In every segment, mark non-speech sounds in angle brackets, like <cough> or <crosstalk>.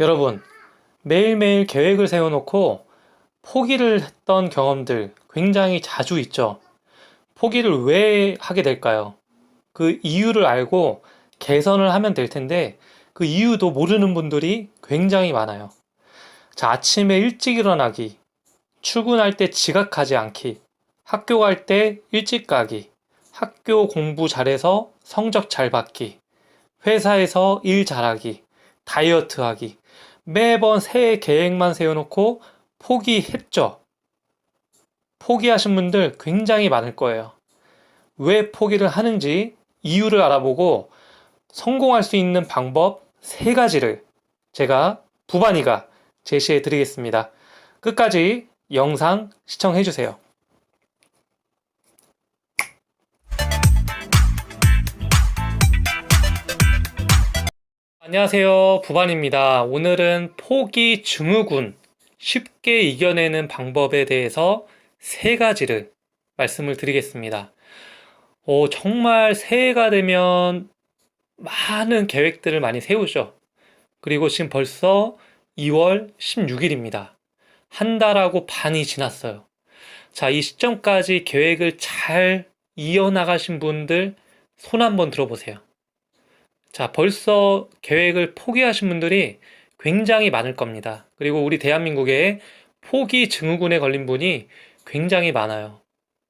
여러분, 매일매일 계획을 세워놓고 포기를 했던 경험들 굉장히 자주 있죠. 포기를 왜 하게 될까요? 그 이유를 알고 개선을 하면 될 텐데 그 이유도 모르는 분들이 굉장히 많아요. 자, 아침에 일찍 일어나기, 출근할 때 지각하지 않기, 학교 갈 때 일찍 가기, 학교 공부 잘해서 성적 잘 받기, 회사에서 일 잘하기, 다이어트 하기. 매번 새해 계획만 세워놓고 포기했죠. 포기하신 분들 굉장히 많을 거예요. 왜 포기를 하는지 이유를 알아보고 성공할 수 있는 방법 세 가지를 제가 부반이가 제시해 드리겠습니다. 끝까지 영상 시청해 주세요. 안녕하세요. 부반입니다. 오늘은 포기 증후군 쉽게 이겨내는 방법에 대해서 세 가지를 말씀을 드리겠습니다. 어, 정말 새해가 되면 많은 계획들을 많이 세우죠. 그리고 지금 벌써 2월 16일입니다. 한 달하고 반이 지났어요. 자, 이 시점까지 계획을 잘 이어나가신 분들 손 한번 들어보세요. 자, 벌써 계획을 포기하신 분들이 굉장히 많을 겁니다. 그리고 우리 대한민국에 포기 증후군에 걸린 분이 굉장히 많아요.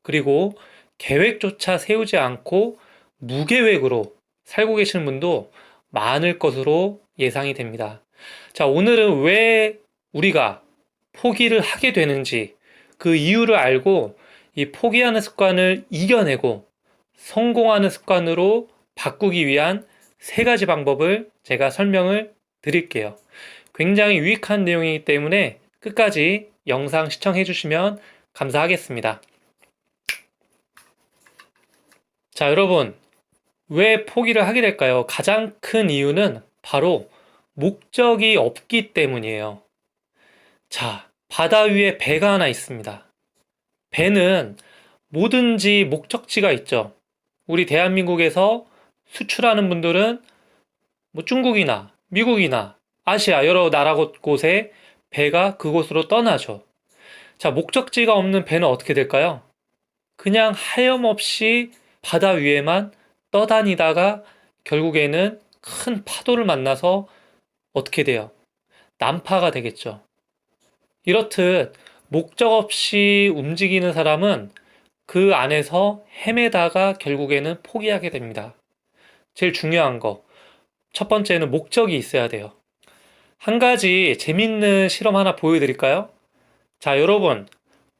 그리고 계획조차 세우지 않고 무계획으로 살고 계시는 분도 많을 것으로 예상이 됩니다. 자, 오늘은 왜 우리가 포기를 하게 되는지 그 이유를 알고 이 포기하는 습관을 이겨내고 성공하는 습관으로 바꾸기 위한 세 가지 방법을 제가 설명을 드릴게요. 굉장히 유익한 내용이기 때문에 끝까지 영상 시청해 주시면 감사하겠습니다. 자, 여러분. 왜 포기를 하게 될까요? 가장 큰 이유는 바로 목적이 없기 때문이에요. 자, 바다 위에 배가 하나 있습니다. 배는 뭐든지 목적지가 있죠. 우리 대한민국에서 수출하는 분들은 뭐 중국이나 미국이나 아시아 여러 나라 곳에 배가 그곳으로 떠나죠. 자, 목적지가 없는 배는 어떻게 될까요? 그냥 하염없이 바다 위에만 떠다니다가 결국에는 큰 파도를 만나서 어떻게 돼요? 난파가 되겠죠. 이렇듯 목적 없이 움직이는 사람은 그 안에서 헤매다가 결국에는 포기하게 됩니다. 제일 중요한 거. 첫 번째는 목적이 있어야 돼요. 한 가지 재밌는 실험 하나 보여드릴까요? 자, 여러분.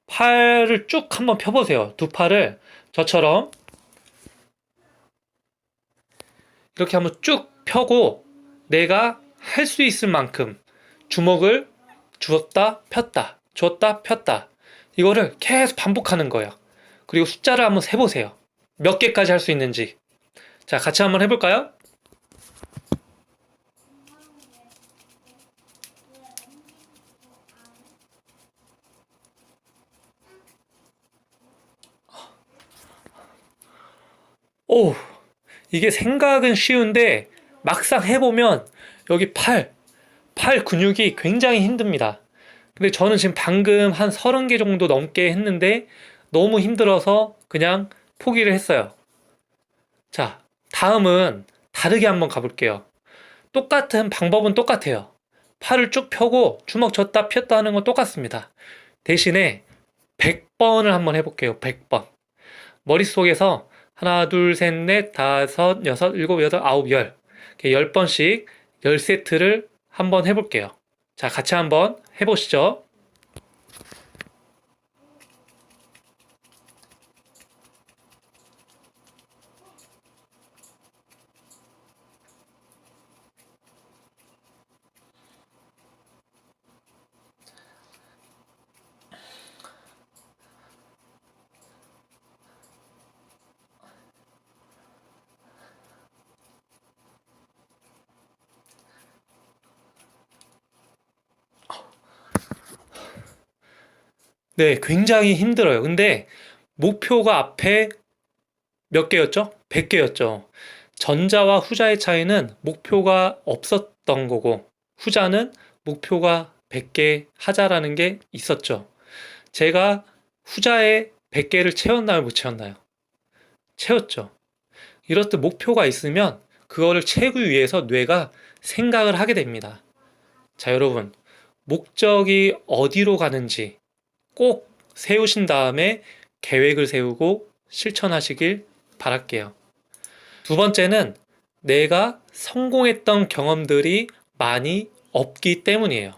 팔을 쭉 한번 펴보세요. 두 팔을 저처럼 이렇게 한번 쭉 펴고 내가 할 수 있을 만큼 주먹을 주었다 폈다 줬다 폈다 이거를 계속 반복하는 거예요. 그리고 숫자를 한번 세보세요. 몇 개까지 할 수 있는지. 자, 같이 한번 해볼까요? 오, 이게 생각은 쉬운데 막상 해보면 여기 팔, 팔 근육이 굉장히 힘듭니다. 근데 저는 지금 방금 한 30개 정도 넘게 했는데 너무 힘들어서 그냥 포기를 했어요. 자, 다음은 다르게 한번 가볼게요. 똑같은 방법은 똑같아요. 팔을 쭉 펴고 주먹 졌다 폈다 하는 건 똑같습니다. 대신에 100번을 한번 해볼게요. 100번. 머릿속에서 하나, 둘, 셋, 넷, 다섯, 여섯, 일곱, 여덟, 아홉, 열. 이렇게 열 번씩 열 세트를 한번 해볼게요. 자, 같이 한번 해보시죠. 네, 굉장히 힘들어요. 근데 목표가 앞에 몇 개였죠? 100개였죠. 전자와 후자의 차이는 목표가 없었던 거고, 후자는 목표가 100개 하자라는 게 있었죠. 제가 후자에 100개를 채웠나요? 못 채웠나요? 채웠죠. 이렇듯 목표가 있으면 그거를 채우기 위해서 뇌가 생각을 하게 됩니다. 자, 여러분. 목적이 어디로 가는지 꼭 세우신 다음에 계획을 세우고 실천하시길 바랄게요. 두 번째는 내가 성공했던 경험들이 많이 없기 때문이에요.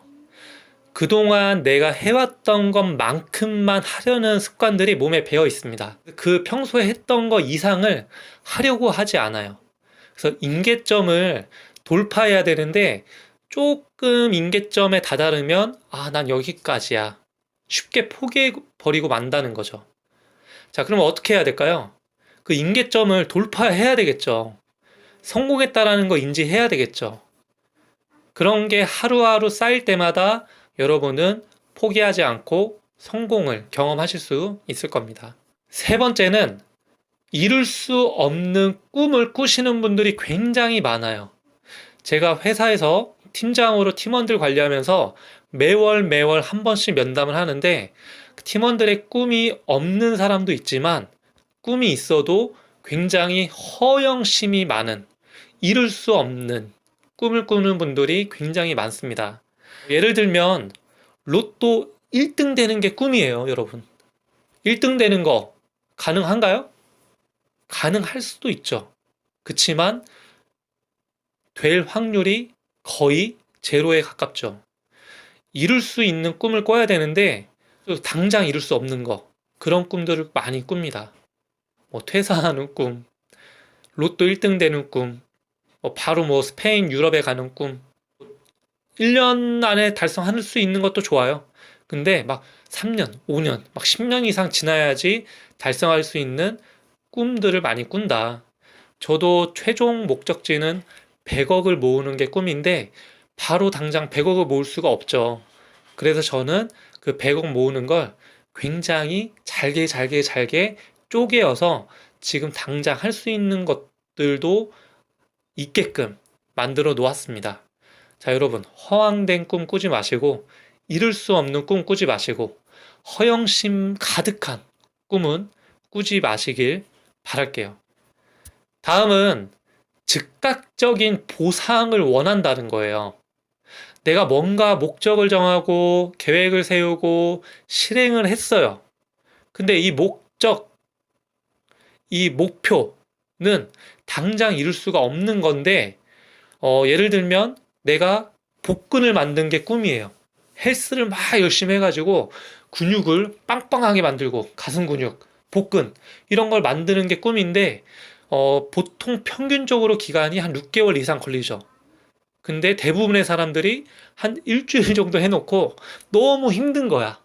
그동안 내가 해왔던 것만큼만 하려는 습관들이 몸에 배어 있습니다. 그 평소에 했던 것 이상을 하려고 하지 않아요. 그래서 임계점을 돌파해야 되는데 조금 임계점에 다다르면 아, 난 여기까지야. 쉽게 포기해 버리고 만다는 거죠. 자, 그럼 어떻게 해야 될까요? 그 임계점을 돌파해야 되겠죠. 성공했다라는 거 인지해야 되겠죠. 그런 게 하루하루 쌓일 때마다 여러분은 포기하지 않고 성공을 경험하실 수 있을 겁니다. 세 번째는 이룰 수 없는 꿈을 꾸시는 분들이 굉장히 많아요. 제가 회사에서 팀장으로 팀원들 관리하면서 매월 매월 한 번씩 면담을 하는데 팀원들의 꿈이 없는 사람도 있지만 꿈이 있어도 굉장히 허영심이 많은 이룰 수 없는 꿈을 꾸는 분들이 굉장히 많습니다. 예를 들면 로또 1등 되는 게 꿈이에요, 여러분. 1등 되는 거 가능한가요? 가능할 수도 있죠. 그치만 될 확률이 거의 제로에 가깝죠. 이룰 수 있는 꿈을 꿔야 되는데 당장 이룰 수 없는 거 그런 꿈들을 많이 꿉니다. 뭐 퇴사하는 꿈, 로또 1등 되는 꿈, 뭐 바로 뭐 스페인, 유럽에 가는 꿈. 1년 안에 달성할 수 있는 것도 좋아요. 근데 막 3년, 5년, 막 10년 이상 지나야지 달성할 수 있는 꿈들을 많이 꾼다. 저도 최종 목적지는 100억을 모으는 게 꿈인데 바로 당장 100억을 모을 수가 없죠. 그래서 저는 그 100억 모으는 걸 굉장히 잘게 잘게 잘게 쪼개어서 지금 당장 할 수 있는 것들도 있게끔 만들어 놓았습니다. 자, 여러분, 허황된 꿈 꾸지 마시고, 이룰 수 없는 꿈 꾸지 마시고, 허영심 가득한 꿈은 꾸지 마시길 바랄게요. 다음은 즉각적인 보상을 원한다는 거예요. 내가 뭔가 목적을 정하고 계획을 세우고 실행을 했어요. 근데 이 목적, 이 목표는 당장 이룰 수가 없는 건데, 어, 예를 들면 내가 복근을 만든 게 꿈이에요. 헬스를 막 열심히 해가지고 근육을 빵빵하게 만들고 가슴 근육, 복근 이런 걸 만드는 게 꿈인데 어, 보통 평균적으로 기간이 한 6개월 이상 걸리죠. 근데 대부분의 사람들이 한 일주일 <laughs> 정도 해놓고 너무 힘든 거야.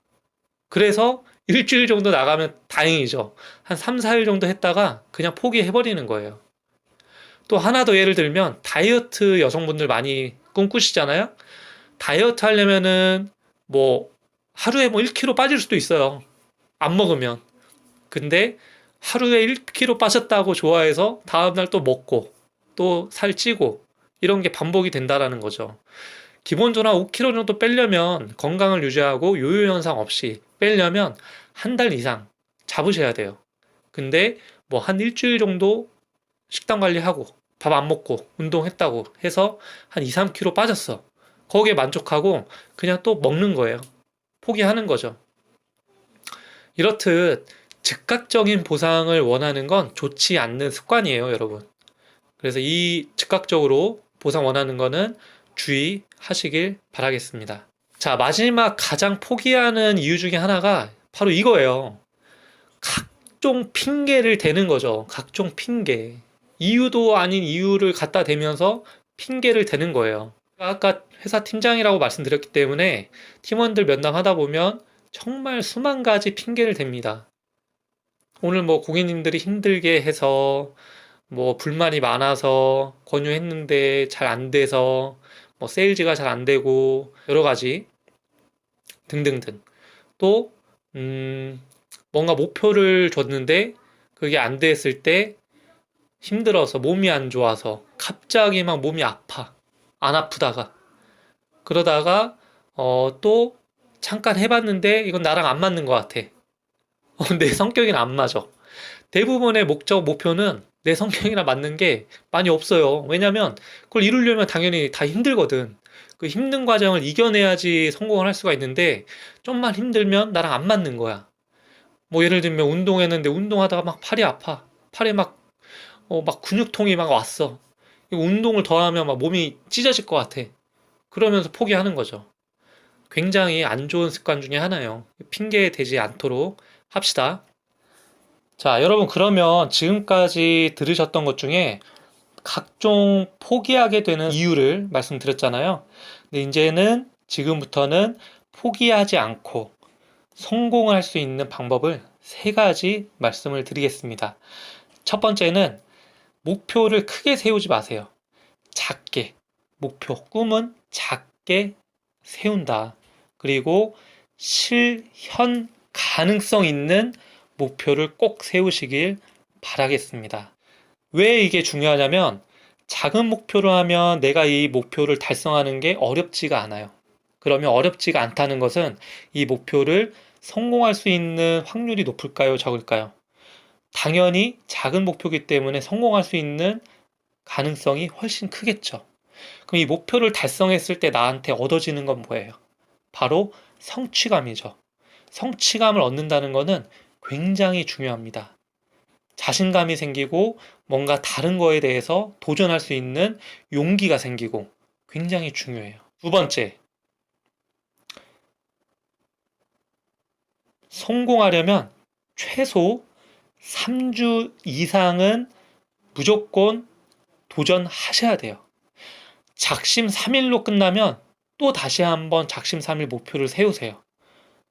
그래서 일주일 정도 나가면 다행이죠. 한 3, 4일 정도 했다가 그냥 포기해버리는 거예요. 또 하나 더 예를 들면 다이어트 여성분들 많이 꿈꾸시잖아요. 다이어트 하려면은 뭐 하루에 뭐 1kg 빠질 수도 있어요. 안 먹으면. 근데 하루에 1kg 빠졌다고 좋아해서 다음날 또 먹고 또 살 찌고 이런 게 반복이 된다라는 거죠. 기본적으로 5kg 정도 빼려면 건강을 유지하고 요요 현상 없이 빼려면 한 달 이상 잡으셔야 돼요. 근데 뭐 한 일주일 정도 식단 관리하고 밥 안 먹고 운동했다고 해서 한 2, 3kg 빠졌어. 거기에 만족하고 그냥 또 먹는 거예요. 포기하는 거죠. 이렇듯 즉각적인 보상을 원하는 건 좋지 않는 습관이에요, 여러분. 그래서 이 즉각적으로 보상 원하는 거는 주의하시길 바라겠습니다. 자, 마지막 가장 포기하는 이유 중에 하나가 바로 이거예요. 각종 핑계를 대는 거죠. 각종 핑계. 이유도 아닌 이유를 갖다 대면서 핑계를 대는 거예요. 아까 회사 팀장이라고 말씀드렸기 때문에 팀원들 면담하다 보면 정말 수만 가지 핑계를 댑니다. 오늘 뭐 고객님들이 힘들게 해서 뭐 불만이 많아서 권유했는데 잘 안 돼서 뭐 세일즈가 잘 안 되고 여러 가지 등등등 또 음, 뭔가 목표를 줬는데 그게 안 됐을 때 힘들어서 몸이 안 좋아서 갑자기 막 몸이 아파 안 아프다가 그러다가 어, 또 잠깐 해봤는데 이건 나랑 안 맞는 것 같아. <laughs> 어, 내 성격이랑 안 맞아. 대부분의 목적, 목표는 내 성격이랑 맞는 게 많이 없어요. 왜냐면 그걸 이루려면 당연히 다 힘들거든. 그 힘든 과정을 이겨내야지 성공을 할 수가 있는데 좀만 힘들면 나랑 안 맞는 거야. 뭐 예를 들면 운동했는데 운동하다가 막 팔이 아파. 팔에 막, 어, 막 근육통이 막 왔어. 운동을 더 하면 막 몸이 찢어질 것 같아. 그러면서 포기하는 거죠. 굉장히 안 좋은 습관 중에 하나예요. 핑계 대지 않도록 합시다. 자, 여러분, 그러면 지금까지 들으셨던 것 중에 각종 포기하게 되는 이유를 말씀드렸잖아요. 근데 이제는 지금부터는 포기하지 않고 성공을 할 수 있는 방법을 세 가지 말씀을 드리겠습니다. 첫 번째는 목표를 크게 세우지 마세요. 작게. 목표, 꿈은 작게 세운다. 그리고 실현 가능성 있는 목표를 꼭 세우시길 바라겠습니다. 왜 이게 중요하냐면 작은 목표로 하면 내가 이 목표를 달성하는 게 어렵지가 않아요. 그러면 어렵지가 않다는 것은 이 목표를 성공할 수 있는 확률이 높을까요? 적을까요? 당연히 작은 목표이기 때문에 성공할 수 있는 가능성이 훨씬 크겠죠. 그럼 이 목표를 달성했을 때 나한테 얻어지는 건 뭐예요? 바로 성취감이죠. 성취감을 얻는다는 것은 굉장히 중요합니다. 자신감이 생기고 뭔가 다른 거에 대해서 도전할 수 있는 용기가 생기고 굉장히 중요해요. 두 번째, 성공하려면 최소 3주 이상은 무조건 도전하셔야 돼요. 작심 3일로 끝나면 또 다시 한번 작심 3일 목표를 세우세요.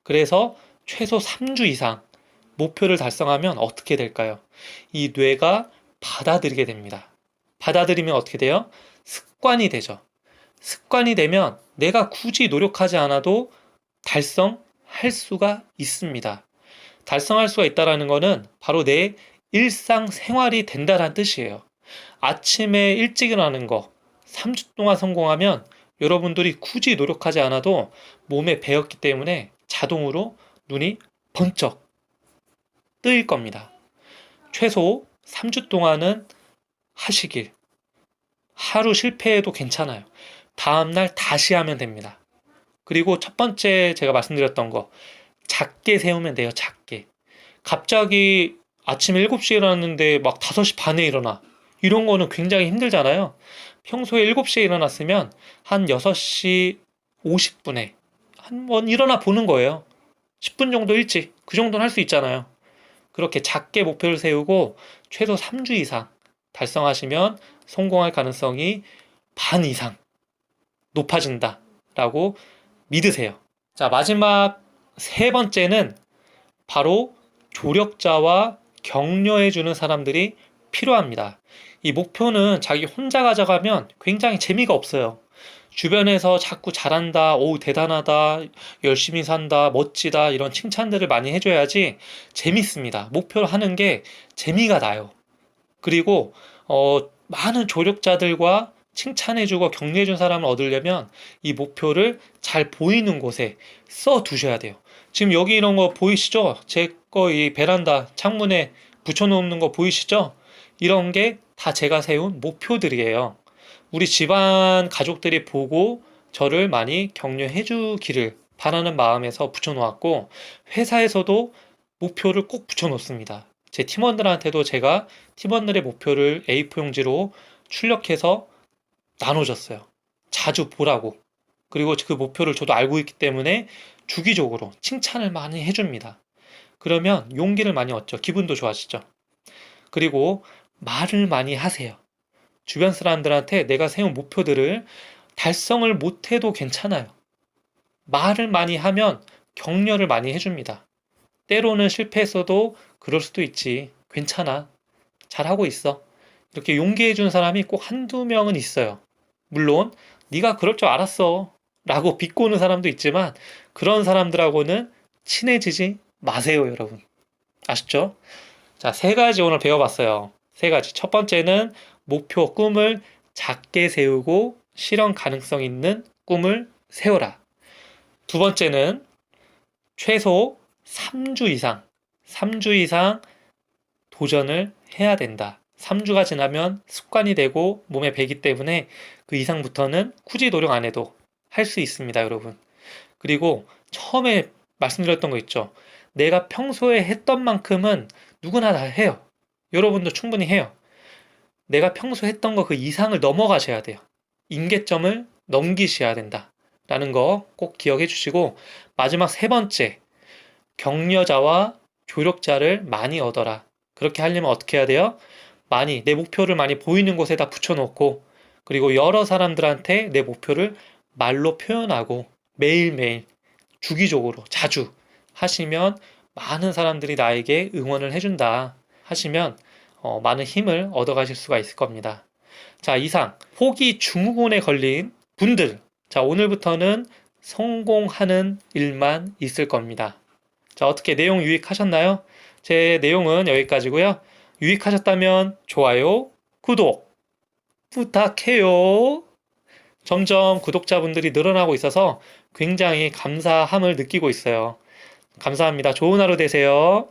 그래서 최소 3주 이상 목표를 달성하면 어떻게 될까요? 이 뇌가 받아들이게 됩니다. 받아들이면 어떻게 돼요? 습관이 되죠. 습관이 되면 내가 굳이 노력하지 않아도 달성할 수가 있습니다. 달성할 수가 있다라는 것은 바로 내 일상 생활이 된다는 뜻이에요. 아침에 일찍 일어나는 거 3주 동안 성공하면 여러분들이 굳이 노력하지 않아도 몸에 배었기 때문에 자동으로 눈이 번쩍 뜨일 겁니다. 최소 3주 동안은 하시길. 하루 실패해도 괜찮아요. 다음날 다시 하면 됩니다. 그리고 첫 번째 제가 말씀드렸던 거, 작게 세우면 돼요, 작게. 갑자기 아침 7시에 일어났는데 막 5시 반에 일어나. 이런 거는 굉장히 힘들잖아요. 평소에 7시에 일어났으면 한 6시 50분에 한번 일어나 보는 거예요. 10분 정도 일찍. 그 정도는 할 수 있잖아요. 그렇게 작게 목표를 세우고 최소 3주 이상 달성하시면 성공할 가능성이 반 이상 높아진다. 라고 믿으세요. 자, 마지막 세 번째는 바로 조력자와 격려해주는 사람들이 필요합니다. 이 목표는 자기 혼자 가져가면 굉장히 재미가 없어요. 주변에서 자꾸 잘한다, 오, 대단하다, 열심히 산다, 멋지다, 이런 칭찬들을 많이 해줘야지 재밌습니다. 목표를 하는 게 재미가 나요. 그리고, 어, 많은 조력자들과 칭찬해주고 격려해준 사람을 얻으려면 이 목표를 잘 보이는 곳에 써 두셔야 돼요. 지금 여기 이런 거 보이시죠? 제 거 이 베란다 창문에 붙여놓는 거 보이시죠? 이런 게 다 제가 세운 목표들이에요. 우리 집안 가족들이 보고 저를 많이 격려해 주기를 바라는 마음에서 붙여놓았고, 회사에서도 목표를 꼭 붙여놓습니다. 제 팀원들한테도 제가 팀원들의 목표를 A4 용지로 출력해서 나눠줬어요. 자주 보라고. 그리고 그 목표를 저도 알고 있기 때문에 주기적으로 칭찬을 많이 해줍니다. 그러면 용기를 많이 얻죠. 기분도 좋아지죠. 그리고 말을 많이 하세요. 주변 사람들한테 내가 세운 목표들을 달성을 못해도 괜찮아요. 말을 많이 하면 격려를 많이 해줍니다. 때로는 실패했어도 그럴 수도 있지. 괜찮아. 잘하고 있어. 이렇게 용기해준 사람이 꼭 한두 명은 있어요. 물론 네가 그럴 줄 알았어. 라고 비꼬는 사람도 있지만 그런 사람들하고는 친해지지 마세요, 여러분. 아셨죠? 자, 세 가지 오늘 배워봤어요. 세 가지. 첫 번째는 목표, 꿈을 작게 세우고 실현 가능성 있는 꿈을 세워라. 두 번째는 최소 3주 이상, 3주 이상 도전을 해야 된다. 3주가 지나면 습관이 되고 몸에 배기 때문에 그 이상부터는 굳이 노력 안 해도 할 수 있습니다, 여러분. 그리고 처음에 말씀드렸던 거 있죠. 내가 평소에 했던 만큼은 누구나 다 해요. 여러분도 충분히 해요. 내가 평소 했던 거 그 이상을 넘어가셔야 돼요. 임계점을 넘기셔야 된다. 라는 거 꼭 기억해 주시고, 마지막 세 번째, 격려자와 조력자를 많이 얻어라. 그렇게 하려면 어떻게 해야 돼요? 많이, 내 목표를 많이 보이는 곳에다 붙여놓고, 그리고 여러 사람들한테 내 목표를 말로 표현하고, 매일매일, 주기적으로, 자주 하시면 많은 사람들이 나에게 응원을 해준다. 하시면 어, 많은 힘을 얻어가실 수가 있을 겁니다. 자, 이상 포기 증후군에 걸린 분들, 자, 오늘부터는 성공하는 일만 있을 겁니다. 자, 어떻게 내용 유익하셨나요? 제 내용은 여기까지고요. 유익하셨다면 좋아요, 구독 부탁해요. 점점 구독자분들이 늘어나고 있어서 굉장히 감사함을 느끼고 있어요. 감사합니다. 좋은 하루 되세요.